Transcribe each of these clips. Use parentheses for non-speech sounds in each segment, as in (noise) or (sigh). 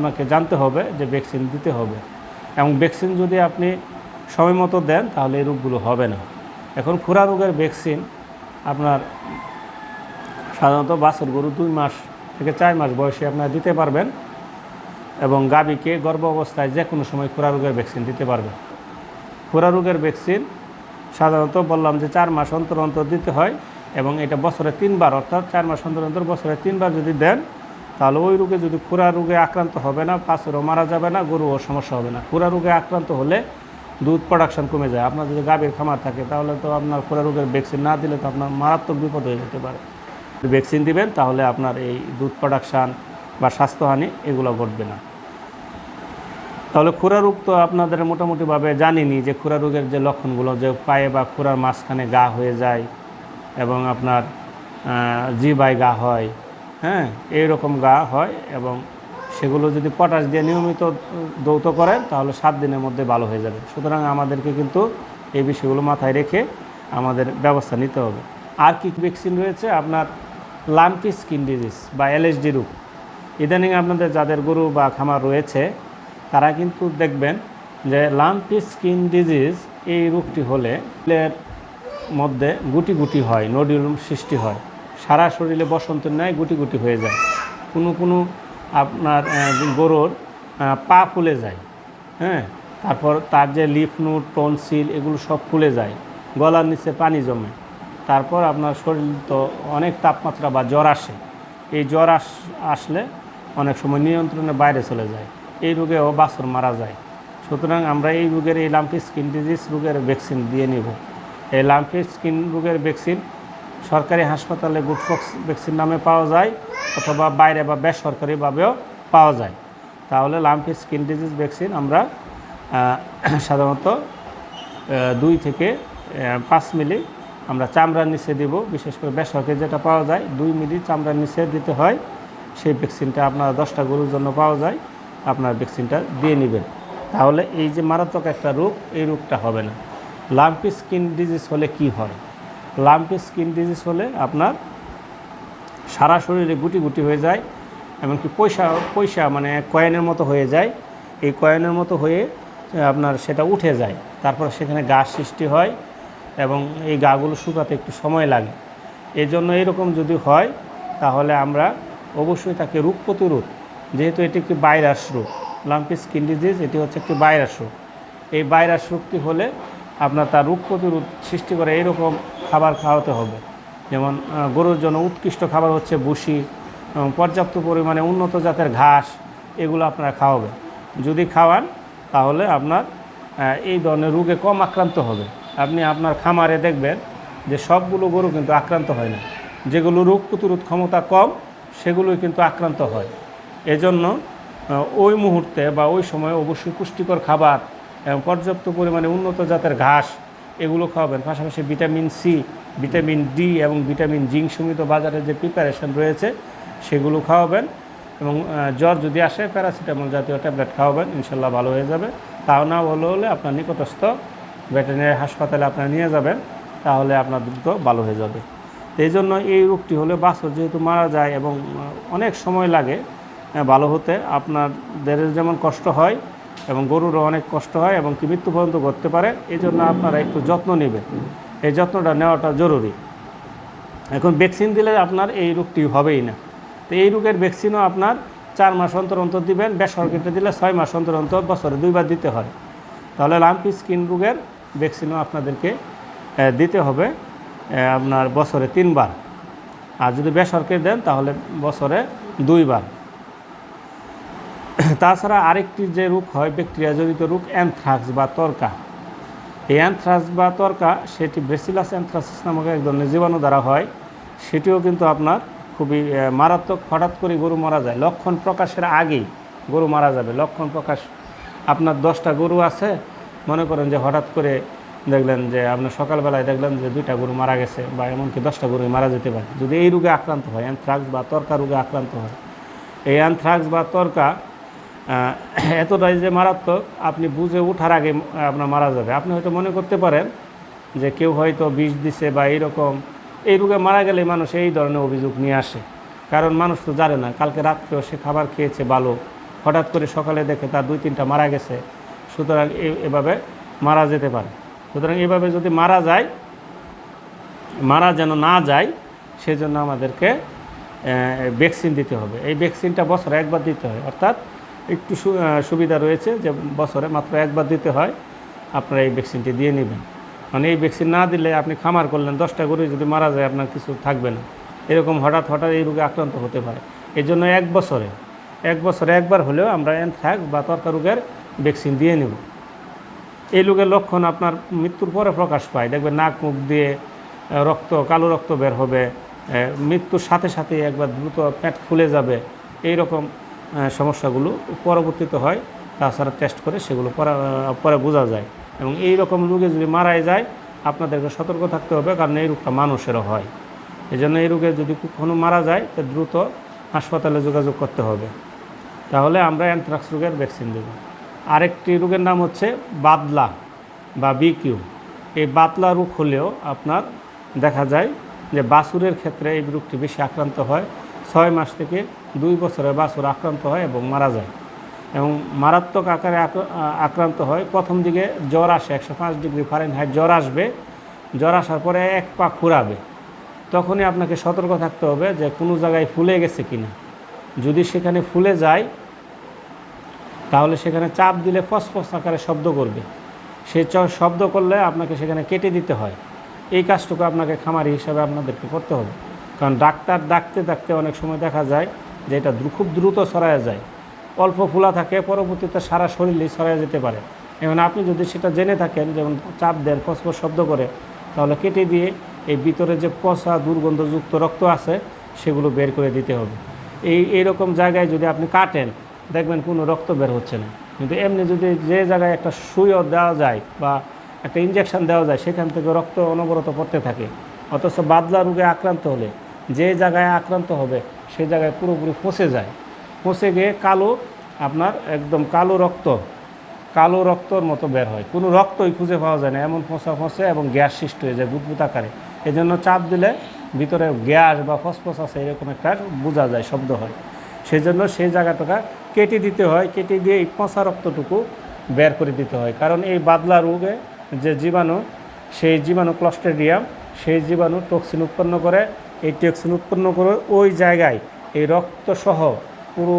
আপনাকে জানতে হবে যে ভ্যাকসিন দিতে হবে। এবং ভ্যাকসিন যদি আপনি সময় মতো দেন, তাহলে এই রোগগুলো হবে না। এখন খুরা রোগের ভ্যাকসিন আপনার সাধারণত বাছুর গরু দুই মাস থেকে চার মাস বয়সে আপনারা দিতে পারবেন এবং গাভীকে গর্ভ অবস্থায় যে কোনো সময় খুরা রোগের ভ্যাকসিন দিতে পারবেন। খুরা রোগের ভ্যাকসিন সাধারণত বললাম যে চার মাস অন্তর অন্তর দিতে হয় এবং এটা বছরে তিনবার, অর্থাৎ চার মাস অন্তর অন্তর বছরে তিনবার যদি দেন তাহলে ওই রোগে যদি খুরা রোগে আক্রান্ত হবে না পাঁচেরও মারা যাবে না গরুও সমস্যা হবে না। খুরা রোগে আক্রান্ত হলে দুধ প্রোডাকশন কমে যায়। আপনার যদি গাভীর খামার থাকে, তাহলে তো আপনার খুরা রোগের ভ্যাকসিন না দিলে তো আপনার মারাত্মক বিপদ হয়ে যেতে পারে। ভ্যাকসিন দিবেন, তাহলে আপনার এই দুধ প্রোডাকশান বা স্বাস্থ্যহানি এগুলো ঘটবে না। তাহলে খুরা রোগ তো আপনাদের মোটামুটিভাবে জানিনি যে খুরা রোগের যে লক্ষণগুলো, যে পায়ে বা খুরার মাঝখানে গা হয়ে যায় এবং আপনার জিবাই গা হয় হ্যাঁ এইরকম গা হয় এবং সেগুলো যদি পটাশ দিয়ে নিয়মিত দৌত করেন, তাহলে সাত দিনের মধ্যে ভালো হয়ে যাবে। সুতরাং আমাদেরকে কিন্তু এই বিষয়গুলো মাথায় রেখে আমাদের ব্যবস্থা নিতে হবে। আর কি ভ্যাকসিন রয়েছে? আপনার লাম্পি স্কিন ডিজিজ বা এলএসডি রোগ। ইদানিং আপনাদের যাদের গরু বা খামার রয়েছে, তারা কিন্তু দেখবেন যে লাম্পি স্কিন ডিজিজ এই রোগটি হলে মধ্যে গুটি গুটি হয় নডিউল সৃষ্টি হয়। সারা শরীরে বসন্তের ন্যায় গুটি গুটি হয়ে যায়। কোনো কোনো আপনার গরুর পা ফুলে যায় হ্যাঁ? তারপর তার যে লিফ নোট টনসিল এগুলো সব ফুলে যায়, গলার নিচে পানি জমে। তারপর আপনার শরীর তো অনেক তাপমাত্রা বা জ্বর আসে। এই জ্বর আস, আসলে অনেক সময় নিয়ন্ত্রণের বাইরে চলে যায়। এই রোগেও বাছর মারা যায়। সুতরাং আমরা এই রোগের এই লাম্পি স্কিন ডিজিজ রোগের ভ্যাকসিন দিয়ে নিব। এই লাম্পি স্কিন রোগের ভ্যাকসিন সরকারি হাসপাতালে গুডফক্স ভ্যাকসিন নামে পাওয়া যায় অথবা বাইরে বা বেসরকারিভাবেও পাওয়া যায়। তাহলে লাম্পি স্কিন ডিজিজ ভ্যাকসিন আমরা (clears throat) সাধারণত দুই থেকে পাঁচ মিলি আমরা চামড়ার নিচে দিব। বিশেষ করে বেসরকারি যেটা পাওয়া যায়, দুই মিলি চামড়ার নিচে দিতে হয়। সেই ভ্যাকসিনটা আপনার দশটা গরুর জন্য পাওয়া যায়, আপনার ভ্যাকসিনটা দিয়ে নেবেন। তাহলে এই যে মারাত্মক একটা রোগ, এই রোগটা হবে না। লাম্পি স্কিন ডিজিজ হলে কি হয়? লাম্পি স্কিন ডিজিজ হলে আপনার সারা শরীরে গুটি গুটি হয়ে যায়, এমনকি পয়সা পয়সা মানে কয়েনের মতো হয়ে যায়। এই কয়েনের মতো হয়ে আপনার সেটা উঠে যায়। তারপর সেখানে গাছ সৃষ্টি হয় এবং এই গাগুলো শুকাতে একটু সময় লাগে। এই জন্য এরকম যদি হয়, তাহলে আমরা অবশ্যই তাকে রোগ প্রতিরোধ, যেহেতু এটি একটি ভাইরাস রোগ লাম্পি স্কিন ডিজিজ, এটি হচ্ছে একটি ভাইরাস রোগ। এই ভাইরাস রোগটি হলে আপনার তার রোগ প্রতিরোধ সৃষ্টি করে এইরকম খাবার খাওয়াতে হবে। যেমন গরুর জন্য উৎকৃষ্ট খাবার হচ্ছে বুসি এবং পর্যাপ্ত পরিমাণে উন্নত জাতের ঘাস, এগুলো আপনারা খাওয়াবেন। যদি খাওয়ান, তাহলে আপনার এই ধরনের রোগে কম আক্রান্ত হবে। আপনি আপনার খামারে দেখবেন যে সবগুলো গরু কিন্তু আক্রান্ত হয় না। যেগুলো রোগ প্রতিরোধ ক্ষমতা কম, সেগুলোই কিন্তু আক্রান্ত হয়। এজন্য ওই মুহূর্তে বা ওই সময় অবশ্যই পুষ্টিকর খাবার এবং পর্যাপ্ত পরিমাণে উন্নত জাতের ঘাস এগুলো খাওয়াবেন। পাশাপাশি ভিটামিন সি ভিটামিন ডি এবং ভিটামিন জিঙ্ক সমিত বাজারে যে প্রিপারেশন রয়েছে, সেগুলো খাওয়াবেন এবং জ্বর যদি আসে প্যারাসিটামল জাতীয় ট্যাবলেট খাওয়াবেন, ইনশাল্লাহ ভালো হয়ে যাবে। তাও না ভালো হলে আপনার নিকটস্থ ভেটেরিনারি হাসপাতালে আপনারা নিয়ে যাবেন, তাহলে আপনার দ্রুত ভালো হয়ে যাবে। তো এই জন্য এই রোগটি হলে বাছর যেহেতু মারা যায় এবং অনেক সময় লাগে ভালো হতে, আপনাদের যেমন কষ্ট হয় এবং গরুরও অনেক কষ্ট হয় এবং কি মৃত্যু পর্যন্ত ঘটতে পারে এই জন্য আপনারা একটু যত্ন নেবেন। এই যত্নটা নেওয়াটা জরুরি। এখন ভ্যাকসিন দিলে আপনার এই রোগটি হবেই না। তো এই রোগের ভ্যাকসিনও আপনার চার মাস অন্তর অন্তর দিবেন বেসরকারিটা দিলে ছয় মাস অন্তর অন্তর বছরে দুইবার দিতে হয়। তাহলে লাম্পি স্কিন রোগের ভ্যাকসিনও আপনাদেরকে দিতে হবে আপনার বছরে তিনবার। আর যদি বেসরকারি দেন তাহলে বছরে দুইবার। (coughs) তাছাড়া আরেকটি যে রোগ হয় ব্যাকটেরিয়াজনিত রোগ অ্যানথ্রাক্স বা তরকা। এই অ্যানথ্রাক্স বা তরকা, সেটি ব্রেসিলাস অ্যানথ্রাসিস নামক এক ধরনের জীবাণু দ্বারা হয়। সেটিও কিন্তু আপনার খুবই মারাত্মক। হঠাৎ করে গরু মারা যায়। লক্ষণ প্রকাশের আগেই গরু মারা যাবে। লক্ষণ প্রকাশ, আপনার দশটা গরু আছে। মনে করেন যে হঠাৎ করে দেখলেন যে আপনার সকালবেলায় দেখলেন যে দুইটা গরু মারা গেছে বা এমনকি দশটা গরু মারা যেতে পারে। যদি এই রোগে আক্রান্ত হয় অ্যানথ্রাক্স বা তরকা রোগে আক্রান্ত হয়, এই অ্যানথ্রাক্স বা তরকা এতটাই যে মারাত্মক, আপনি বুঝে ওঠার আগে আপনার মারা যাবে। আপনি হয়তো মনে করতে পারেন যে কেউ হয়তো বিষ দিছে বা এইরকম, এই রোগে মারা গেলে মানুষ এই ধরনের অভিযোগ নিয়ে আসে। কারণ মানুষ তো জানে না, কালকে রাত্রেও সে খাবার খেয়েছে ভালো, হঠাৎ করে সকালে দেখে তার দুই তিনটা মারা গেছে, সুতরাং এভাবে মারা যেতে পারে। সুতরাং এভাবে যদি মারা যায়, মারা যেন না যায়, সেজন্য আমাদেরকে ভ্যাকসিন দিতে হবে। এই ভ্যাকসিনটা বছরে একবার দিতে হয়, অর্থাৎ একটু সুবিধা রয়েছে যে বছরে মাত্র একবার দিতে হয়, আপনারা এই ভ্যাকসিনটি দিয়ে নেবেন। মানে এই ভ্যাকসিন না দিলে আপনি খামার করলেন, দশটা গরু যদি মারা যায় আপনার কিছু থাকবে না। এরকম হঠাৎ হঠাৎ এই রোগে আক্রান্ত হতে পারে। এই জন্য এক বছরে এক বছরে একবার হলেও আমরা অ্যানথ্রাক্স বা তর্কা রোগের ভ্যাকসিন দিয়ে নেব। এই রোগের লক্ষণ আপনার মৃত্যুর পরে প্রকাশ পায়। দেখবেন নাক, মুখ দিয়ে রক্ত, কালো রক্ত বের হবে মৃত্যুর সাথে সাথে একবার দ্রুত পেট ফুলে যাবে। এই রকম সমস্যাগুলো পরবর্তীতে হয়, তাছাড়া টেস্ট করে সেগুলো পরে বোঝা যায়। এবং এই রকম রোগে যদি মারাই যায়, আপনাদেরকে সতর্ক থাকতে হবে, কারণ এই রোগটা মানুষেরও হয়। এই জন্য এই রোগে যদি কখনো মারা যায়, তো দ্রুত হাসপাতালে যোগাযোগ করতে হবে। তাহলে আমরা অ্যানথ্রাক্স রোগের ভ্যাকসিন দেব। আরেকটি রোগের নাম হচ্ছে বাদলা বা বিকিউ এই বাতলা রোগ হলেও আপনার দেখা যায় যে বাছুরের ক্ষেত্রে এই রোগটি বেশি আক্রান্ত হয়। ছয় মাস থেকে দুই বছরের বাছুর আক্রান্ত হয় এবং মারা যায়। এবং মারাত্মক আকারে আক্রান্ত হয়। প্রথম দিকে জ্বর আসে একশো পাঁচ ডিগ্রি ফারেনহাইট জ্বর আসবে। জ্বর আসার পরে এক পা খুঁড়াবে। তখনই আপনাকে সতর্ক থাকতে হবে যে কোনো জায়গায় ফুলে গেছে কিনা। যদি সেখানে ফুলে যায়, তাহলে সেখানে চাপ দিলে ফসফস আকারে শব্দ করবে। সে শব্দ করলে আপনাকে সেখানে কেটে দিতে হয়। এই কাজটুকু আপনাকে খামারি হিসাবে আপনাদেরকে করতে হবে। কারণ ডাক্তার ডাকতে ডাকতে অনেক সময় দেখা যায় যে এটা খুব দ্রুত ছড়ায় যায়। অল্প ফুলা থাকে, পরবর্তীতে সারা শরীরেই ছড়ায় যেতে পারে। এবং আপনি যদি সেটা জেনে থাকেন, যেমন চাপ দেন ফসফস শব্দ করে, তাহলে কেটে দিয়ে এই ভিতরে যে পচা দুর্গন্ধযুক্ত রক্ত আছে, সেগুলো বের করে দিতে হবে। এই, এইরকম জায়গায় যদি আপনি কাটেন, দেখবেন কোনো রক্ত বের হচ্ছে না। কিন্তু এমনি যদি যে জায়গায় একটা সুইও দেওয়া যায় বা একটা ইঞ্জেকশন দেওয়া যায়, সেখান থেকে রক্ত অনবরত পড়তে থাকে। অথচ বাদলা রোগে আক্রান্ত হলে যে জায়গায় আক্রান্ত হবে সেই জায়গায় পুরোপুরি পচে যায়। পচে গিয়ে কালো আপনার একদম কালো রক্ত, কালো রক্তর মতো বের হয়। কোনো রক্তই খুঁজে পাওয়া যায় না, এমন ফসা ফসে এবং গ্যাস সৃষ্টি হয়ে যায় বুদবুদ আকারে। এই জন্য চাপ দিলে ভিতরে গ্যাস বা ফসফস আছে, এরকম একটা বোঝা যায়, শব্দ হয়। সেই জন্য সেই জায়গাটা কেটে দিতে হয়, কেটে দিয়ে এই পচা রক্তটুকু বের করে দিতে হয়। কারণ এই বাদলা রোগে যে জীবাণু, সেই জীবাণু ক্লস্টেডিয়াম সেই জীবাণু টক্সিন উৎপন্ন করে এই টক্সিন উৎপন্ন করে ওই জায়গায় এই রক্তসহ পুরো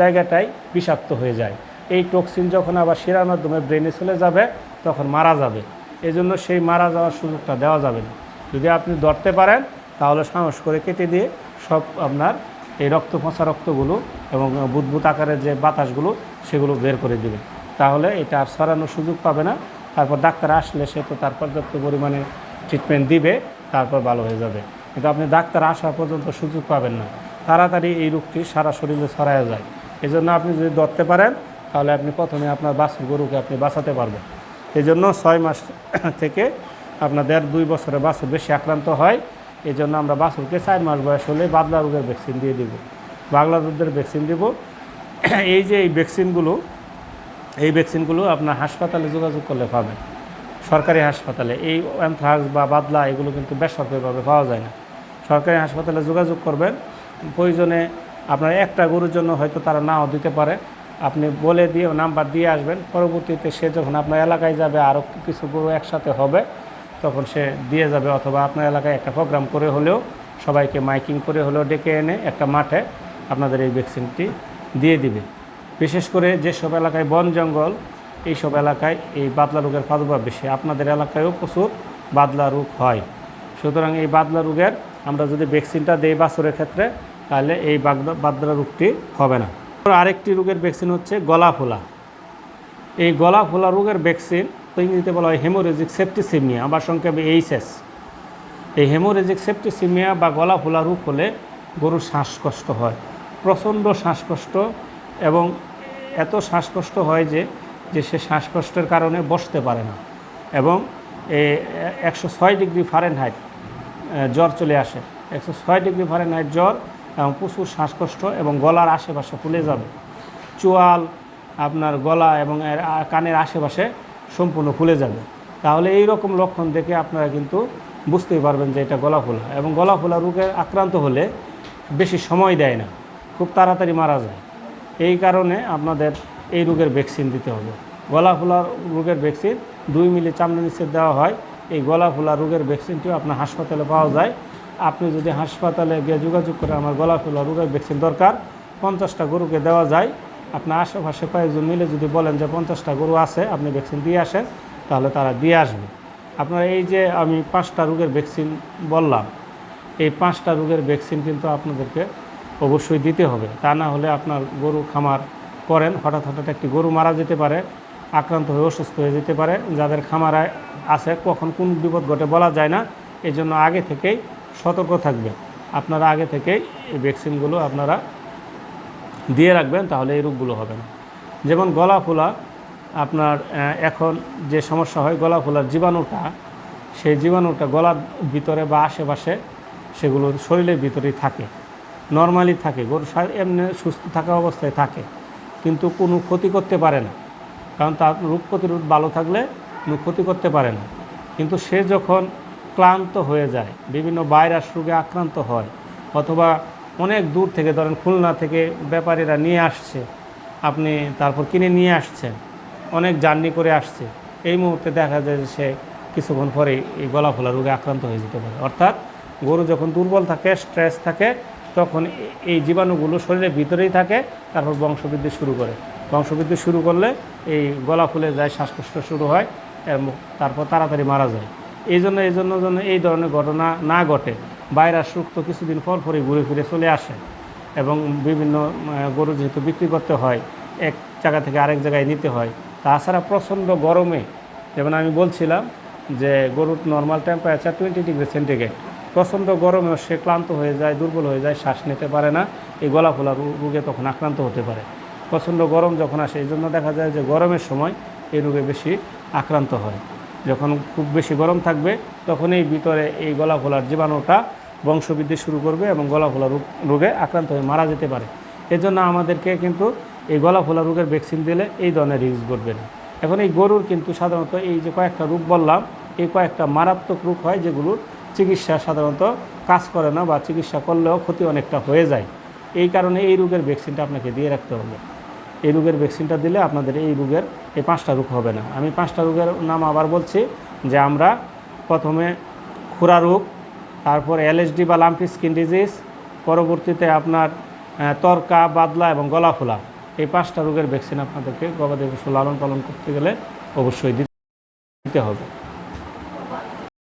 জায়গাটাই বিষাক্ত হয়ে যায়। এই টক্সিন যখন আবার শিরার মাধ্যমে ব্রেনে চলে যাবে, তখন মারা যাবে। এই জন্য সেই মারা যাওয়ার সুযোগটা দেওয়া যাবে না। যদি আপনি ধরতে পারেন, তাহলে সাহস করে কেটে দিয়ে সব আপনার এই রক্ত পচা রক্তগুলো এবং বুদবুদ আকারের যে বাতাসগুলো, সেগুলো বের করে দেবে। তাহলে এটা আর সরানোর সুযোগ পাবে না। তারপর ডাক্তার আসলে সে তো তার পর্যাপ্ত পরিমাণে ট্রিটমেন্ট দিবে, তারপর ভালো হয়ে যাবে। কিন্তু আপনি ডাক্তার আসা পর্যন্ত সুযোগ পাবেন না। তাড়াতাড়ি এই রোগটি সারা শরীরে ছড়ায় যায়। এই জন্য আপনি যদি ধরতে পারেন, তাহলে আপনি প্রথমে আপনার বাছুর গরুকে আপনি বাঁচাতে পারবেন। এই জন্য ছয় মাস (clears throat) থেকে আপনার দেড় দুই বছরে বাছুর বেশি আক্রান্ত হয়। এই জন্য আমরা বাছুরকে চার মাস বয়স হলে বাদলা রোগের ভ্যাকসিন দিয়ে দিব। বাংলা রোগের ভ্যাকসিন দিব। (clears throat) এই যে এই ভ্যাকসিনগুলো এই ভ্যাকসিনগুলো আপনার হাসপাতালে যোগাযোগ করলে পাবেন। সরকারি হাসপাতালে। এই অ্যানথ্রাক্স বা বাদলা এগুলো কিন্তু বেসরকারিভাবে পাওয়া যায় না। সরকারি হাসপাতালে যোগাযোগ করবেন। প্রয়োজনে আপনার একটা গরুর জন্য হয়তো তারা নাও দিতে পারে। আপনি বলে দিয়ে নাম্বার দিয়ে আসবেন। পরবর্তীতে সে যখন আপনার এলাকায় যাবে আরও কিছু গরু একসাথে হবে, তখন সে দিয়ে যাবে অথবা আপনার এলাকায় একটা প্রোগ্রাম করে হলেও, সবাইকে মাইকিং করে হলেও ডেকে এনে একটা মাঠে আপনাদের এই ভ্যাকসিনটি দিয়ে দিবে। বিশেষ করে যেসব এলাকায় বন জঙ্গল, এইসব এলাকায় এই বাদলা রোগের প্রাদুর্ভাব বেশি। আপনাদের এলাকায়ও প্রচুর বাদলা রোগ হয়। সুতরাং এই বাদলা রোগের আমরা যদি ভ্যাকসিনটা দেই বাছরের ক্ষেত্রে, তাহলে এই বাদলা রোগটি হবে না। আরেকটি রোগের ভ্যাকসিন হচ্ছে গলা ফোলা এই গলা ফোলা রোগের ভ্যাকসিন ইংরেজিতে বলা হয় হেমোরেজিক সেপ্টিসিমিয়া বা সংক্ষেপে এইচএস। এই হেমোরেজিক সেপ্টিসিমিয়া বা গলা ফোলা রোগ হলে গরুর শ্বাসকষ্ট হয়। প্রচণ্ড শ্বাসকষ্ট এবং এত শ্বাসকষ্ট হয় যে যে সে শ্বাসকষ্টের কারণে বসতে পারে না। এবং একশো ছয় ডিগ্রি ফারেনহাইট জ্বর চলে আসে। একশো ছয় ডিগ্রি ফারেনহাইট জ্বর এবং প্রচুর শ্বাসকষ্ট এবং গলার আশেপাশে ফুলে যাবে। চোয়াল আপনার গলা এবং এর কানের আশেপাশে সম্পূর্ণ ফুলে যাবে। তাহলে এই রকম লক্ষণ দেখে আপনারা কিন্তু বুঝতেই পারবেন যে এটা গলা ফোলা। এবং গলা ফোলা রোগে আক্রান্ত হলে বেশি সময় দেয় না। খুব তাড়াতাড়ি মারা যায়। এই কারণে আপনাদের এই রোগের ভ্যাকসিন দিতে হবে। গলা ফোলা রোগের ভ্যাকসিন দুই মিলি চামড়া নিচে দেওয়া হয়। এই গলা ফোলা রোগের ভ্যাকসিনটিও আপনার হাসপাতালে পাওয়া যায়। আপনি যদি হাসপাতালে গিয়ে যোগাযোগ করে আমার গলা ফোলা রোগের ভ্যাকসিন দরকার, পঞ্চাশটা গরুকে দেওয়া যায়। আপনার আশেপাশে কয়েকজন মিলে যদি বলেন যে পঞ্চাশটা গরু আছে, আপনি ভ্যাকসিন দিয়ে আসেন, তাহলে তারা দিয়ে আসবে। আপনার এই যে আমি পাঁচটা রোগের ভ্যাকসিন বললাম, এই পাঁচটা রোগের ভ্যাকসিন কিন্তু আপনাদেরকে অবশ্যই দিতে হবে। তা না হলে আপনার গরু খামার করেন, হঠাৎ হঠাৎ একটি গরু মারা যেতে পারে। আক্রান্ত হয়ে অসুস্থ হয়ে যেতে পারে। যাদের খামারায় আছে, কখন কোন বিপদ ঘটে বলা যায় না। এই জন্য আগে থেকেই সতর্ক থাকবে আপনারা আগে থেকেই এই ভ্যাকসিনগুলো আপনারা দিয়ে রাখবেন, তাহলে এই রোগগুলো হবে না। যেমন গলা ফোলা আপনার এখন যে সমস্যা হয় গলা ফোলার জীবাণুটা, সেই জীবাণুটা গলার ভিতরে বা আশেপাশে সেগুলো শরীরের ভিতরেই থাকে। নর্মালি থাকে, গরু এমনি সুস্থ থাকা অবস্থায় থাকে, কিন্তু কোনো ক্ষতি করতে পারে না। কারণ তার রোগ প্রতিরোধ ভালো থাকলে কোনো ক্ষতি করতে পারে না। কিন্তু সে যখন ক্লান্ত হয়ে যায়, বিভিন্ন ভাইরাস রোগে আক্রান্ত হয় অথবা অনেক দূর থেকে ধরেন খুলনা থেকে ব্যাপারীরা নিয়ে আসছে, আপনি তারপর কিনে নিয়ে আসছেন, অনেক জার্নি করে আসছে, এই মুহূর্তে দেখা যায় যে সে কিছুক্ষণ পরেই এই গলা ফোলা রোগে আক্রান্ত হয়ে যেতে পারে। অর্থাৎ গরু যখন দুর্বল থাকে স্ট্রেস থাকে, তখন এই জীবাণুগুলো শরীরের ভিতরেই থাকে, তারপর বংশবৃদ্ধি শুরু করে। বংশবৃদ্ধি শুরু করলে এই গলা ফুলে যায়, শ্বাসকষ্ট শুরু হয় তারপর তাড়াতাড়ি মারা যায়। এই জন্য এই জন্য জন্য এই ধরনের ঘটনা না ঘটে। ভাইরাস রোগ তো কিছুদিন পর পরই ঘুরে ফিরে চলে আসে এবং বিভিন্ন গরু যেহেতু বিক্রি করতে হয়, এক জায়গা থেকে আরেক জায়গায় নিতে হয়, তাছাড়া প্রচণ্ড গরমে, যেমন আমি বলছিলাম যে গরুর normal temperature twenty degree centigrade প্রচণ্ড গরমেও সে ক্লান্ত হয়ে যায়, দুর্বল হয়ে যায়, শ্বাস নিতে পারে না, এই গলা ফোলা রোগে তখন আক্রান্ত হতে পারে। প্রচণ্ড গরম যখন আসে, এই জন্য দেখা যায় যে গরমের সময় এই রোগে বেশি আক্রান্ত হয়। যখন খুব বেশি গরম থাকবে তখন এই ভিতরে এই গলা ফোলার জীবাণুটা বংশবৃদ্ধি শুরু করবে এবং গলা ফোলা রোগ আক্রান্ত হয়ে মারা যেতে পারে। এজন্য আমাদেরকে কিন্তু এই গলা ফোলা রোগের ভ্যাকসিন দিলে এই ধরনের রিস্ক ঘটবে না। এখন এই গরুর কিন্তু সাধারণত এই যে কয়েকটা রোগ বললাম, এই কয়েকটা মারাত্মক রোগ হয় যেগুলোর চিকিৎসা সাধারণত কাজ করে না বা চিকিৎসা করলেও ক্ষতি অনেকটা হয়ে যায়। এই কারণে এই রোগের ভ্যাকসিনটা আপনাকে দিয়ে রাখতে হবে। এই রোগের ভ্যাকসিনটা দিলে আপনাদের এই রোগের এই পাঁচটা রোগ হবে না। আমি পাঁচটা রোগের নাম আবার বলছি যে আমরা প্রথমে খুরা রোগ, তারপর এলএসডি বা লাম্পি স্কিন ডিজিজ, পরবর্তীতে আপনার তরকা, বাদলা এবং গলা ফোলা এই পাঁচটা রোগের ভ্যাকসিন আপনাদেরকে গবাদি পশু লালন পালন করতে গেলে অবশ্যই দিতে হবে।